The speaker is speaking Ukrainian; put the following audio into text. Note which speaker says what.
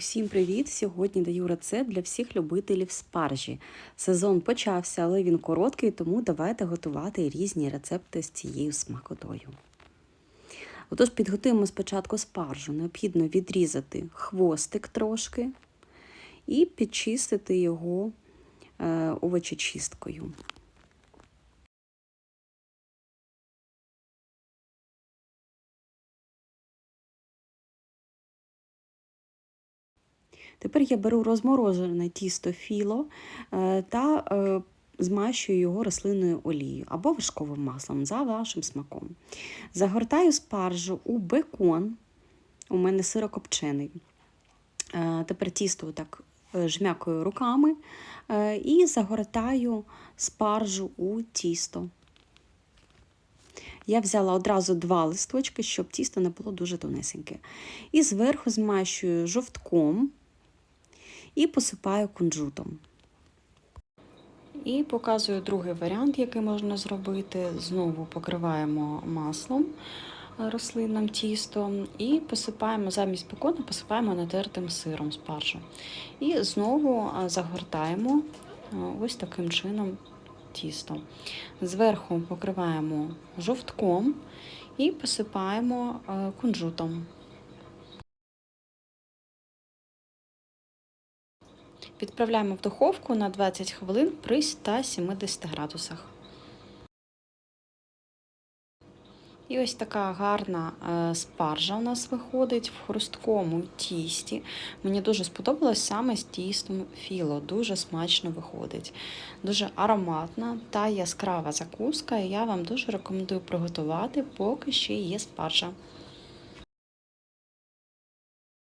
Speaker 1: Усім привіт! Сьогодні даю рецепт для всіх любителів спаржі. Сезон почався, але він короткий, тому давайте готувати різні рецепти з цією смакотою. Отож, підготуємо спочатку спаржу. Необхідно відрізати хвостик трошки і підчистити його е, овочечисткою. Тепер я беру розморожене тісто філо е, та е, змащую його рослинною олією або вишковим маслом за вашим смаком. Загортаю спаржу у бекон, у мене сирокопчений. Е, тепер тісто так жмякою руками і загортаю спаржу у тісто. Я взяла одразу два листочки, щоб тісто не було дуже тонесеньке. І зверху змащую жовтком і посипаю кунжутом. І показую другий варіант, який можна зробити. Знову покриваємо маслом рослинним тістом і посипаємо замість бекону, посипаємо натертим сиром спаржу. І знову загортаємо ось таким чином тісто. Зверху покриваємо жовтком і посипаємо кунжутом. Відправляємо в духовку на 20 хвилин при 170 градусах. І ось така гарна спаржа у нас виходить в хрусткому тісті. Мені дуже сподобалось саме з тістом філо, дуже смачно виходить, дуже ароматна та яскрава закуска, і я вам дуже рекомендую приготувати, поки ще є спаржа.